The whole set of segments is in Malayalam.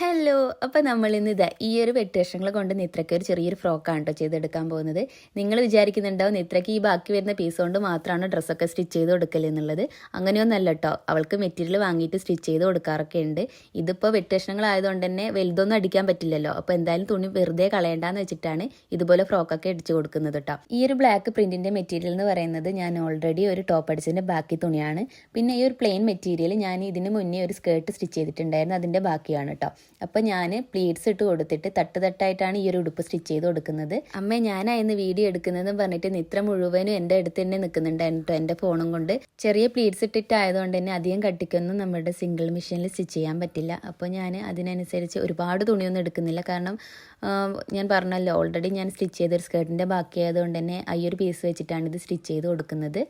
ഹലോ അപ്പോൾ നമ്മൾ ഇന്ന് ഇതാ ഈ ഒരു വെട്ടുകഷ്ണങ്ങൾ കൊണ്ട് നിത്രയ്ക്ക് ഒരു ചെറിയൊരു ഫ്രോക്കാണ് കേട്ടോ ചെയ്തെടുക്കാൻ പോകുന്നത്. നിങ്ങൾ വിചാരിക്കുന്നുണ്ടാവും നിത്രയ്ക്ക് ഈ ബാക്കി വരുന്ന പീസ് കൊണ്ട് മാത്രമാണ് ഡ്രസ്സൊക്കെ സ്റ്റിച്ച് ചെയ്ത് കൊടുക്കൽ എന്നുള്ളത്. അങ്ങനെയൊന്നല്ല കേട്ടോ അവൾക്ക് മെറ്റീരിയൽ വാങ്ങിയിട്ട് സ്റ്റിച്ച് ചെയ്ത് കൊടുക്കാറൊക്കെ ഉണ്ട്. ഇതിപ്പോൾ വെട്ടുകഷ്ണങ്ങളായതുകൊണ്ട് തന്നെ വലുതൊന്നും അടിക്കാൻ പറ്റില്ലല്ലോ. അപ്പോൾ എന്തായാലും തുണി വെറുതെ കളയണ്ടെന്ന് വെച്ചിട്ടാണ് ഇതുപോലെ ഫ്രോക്കൊക്കെ അടിച്ചു കൊടുക്കുന്നത് കേട്ടോ ഈ ഒരു ബ്ലാക്ക് പ്രിന്റിന്റെ മെറ്റീരിയൽ എന്ന് പറയുന്നത് ഞാൻ ഓൾറെഡി ഒരു ടോപ്പ് അടിച്ചതിന്റെ ബാക്കി തുണിയാണ്. പിന്നെ ഈ ഒരു പ്ലെയിൻ മെറ്റീരിയൽ ഞാൻ ഇതിന് മുന്നേ ഒരു സ്കേർട്ട് സ്റ്റിച്ച് ചെയ്തിട്ടുണ്ടായിരുന്നു. അതിന്റെ ബാക്കിയാണ് കേട്ടോ അപ്പോൾ ഞാൻ പ്ലീറ്റ്സ് ഇട്ട് കൊടുത്തിട്ട് തട്ട് തട്ടായിട്ടാണ് ഈ ഒരു ഉടുപ്പ് സ്റ്റിച്ച് ചെയ്ത് കൊടുക്കുന്നത്. അമ്മ ഞാനായിരുന്നു വീഡിയോ എടുക്കുന്നതെന്ന് പറഞ്ഞിട്ട് നിത്ര മുഴുവനും എന്റെ അടുത്ത് തന്നെ നിൽക്കുന്നുണ്ടായിരുന്നു എന്റെ ഫോണും കൊണ്ട്. ചെറിയ പ്ലീറ്റ്സ് ഇട്ടിട്ടായതുകൊണ്ട് തന്നെ അധികം കട്ടിക്കൊന്നും നമ്മുടെ സിംഗിൾ മെഷീനിൽ സ്റ്റിച്ച് ചെയ്യാൻ പറ്റില്ല. അപ്പോൾ ഞാൻ അതിനനുസരിച്ച് ഒരുപാട് തുണിയൊന്നും എടുക്കുന്നില്ല. കാരണം ഞാൻ പറഞ്ഞല്ലോ ഓൾറെഡി ഞാൻ സ്റ്റിച്ച് ചെയ്തൊരു സ്കേർട്ടിന്റെ ബാക്കിയായതുകൊണ്ട് തന്നെ ഈ ഒരു പീസ് വെച്ചിട്ടാണ് ഇത് സ്റ്റിച്ച് ചെയ്ത് കൊടുക്കുന്നത്.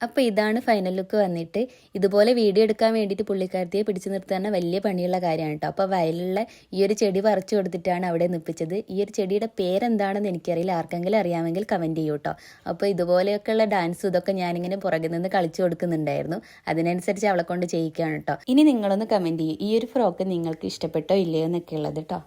അപ്പോൾ ഇതാണ് ഫൈനൽ ലുക്ക് വന്നിട്ട്. ഇതുപോലെ വീഡിയോ എടുക്കാൻ വേണ്ടിയിട്ട് പുള്ളിക്കാരത്തിയെ പിടിച്ചു നിർത്താൻ വലിയ പണിയുള്ള കാര്യമാണ് കേട്ടോ. അപ്പോൾ വയലുള്ള ഈ ഒരു ചെടി പറിച്ചു കൊടുത്തിട്ടാണ് അവിടെ നിപ്പിച്ചത്. ഈ ഒരു ചെടിയുടെ പേരെന്താണെന്ന് എനിക്കറിയില്ല. ആർക്കെങ്കിലും അറിയാമെങ്കിൽ കമന്റ് ചെയ്യൂ കേട്ടോ. അപ്പോൾ ഇതുപോലെയൊക്കെയുള്ള ഡാൻസ് ഇതൊക്കെ ഞാനിങ്ങനെ പുറകിൽ നിന്ന് കളിച്ചു കൊടുക്കുന്നുണ്ടായിരുന്നു. അതിനനുസരിച്ച് അവളെ കൊണ്ട് ചെയ്യിക്കുകയാണ് കേട്ടോ. ഇനി നിങ്ങളൊന്ന് കമന്റ് ചെയ്യും. ഈ ഒരു ഫ്രോക്ക് നിങ്ങൾക്ക് ഇഷ്ടപ്പെട്ടോ ഇല്ലയോ എന്നൊക്കെ ഉള്ളത് കേട്ടോ.